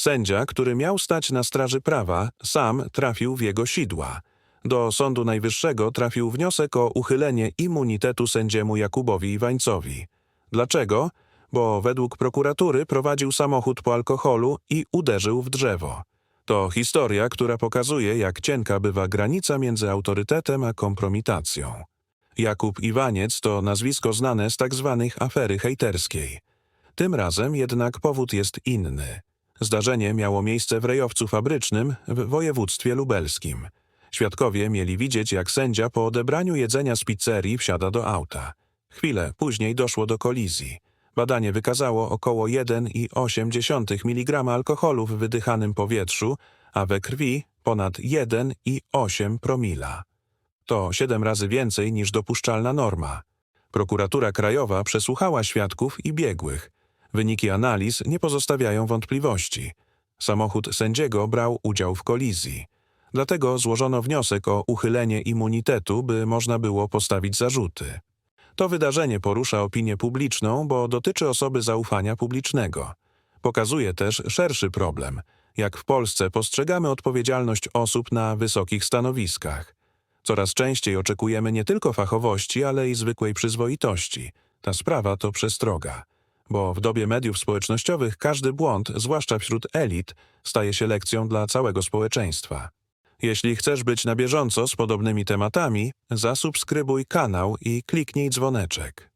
Sędzia, który miał stać na straży prawa, sam trafił w jego sidła. Do Sądu Najwyższego trafił wniosek o uchylenie immunitetu sędziemu Jakubowi Iwańcowi. Dlaczego? Bo według prokuratury prowadził samochód po alkoholu i uderzył w drzewo. To historia, która pokazuje, jak cienka bywa granica między autorytetem a kompromitacją. Jakub Iwaniec to nazwisko znane z tak zwanych afery hejterskiej. Tym razem jednak powód jest inny. Zdarzenie miało miejsce w rejowcu fabrycznym w województwie lubelskim. Świadkowie mieli widzieć, jak sędzia po odebraniu jedzenia z pizzerii wsiada do auta. Chwilę później doszło do kolizji. Badanie wykazało około 1,8 mg alkoholu w wydychanym powietrzu, a we krwi ponad 1,8 promila. To siedem razy więcej niż dopuszczalna norma. Prokuratura Krajowa przesłuchała świadków i biegłych. Wyniki analiz nie pozostawiają wątpliwości. Samochód sędziego brał udział w kolizji. Dlatego złożono wniosek o uchylenie immunitetu, by można było postawić zarzuty. To wydarzenie porusza opinię publiczną, bo dotyczy osoby zaufania publicznego. Pokazuje też szerszy problem, jak w Polsce postrzegamy odpowiedzialność osób na wysokich stanowiskach. Coraz częściej oczekujemy nie tylko fachowości, ale i zwykłej przyzwoitości. Ta sprawa to przestroga, bo w dobie mediów społecznościowych każdy błąd, zwłaszcza wśród elit, staje się lekcją dla całego społeczeństwa. Jeśli chcesz być na bieżąco z podobnymi tematami, zasubskrybuj kanał i kliknij dzwoneczek.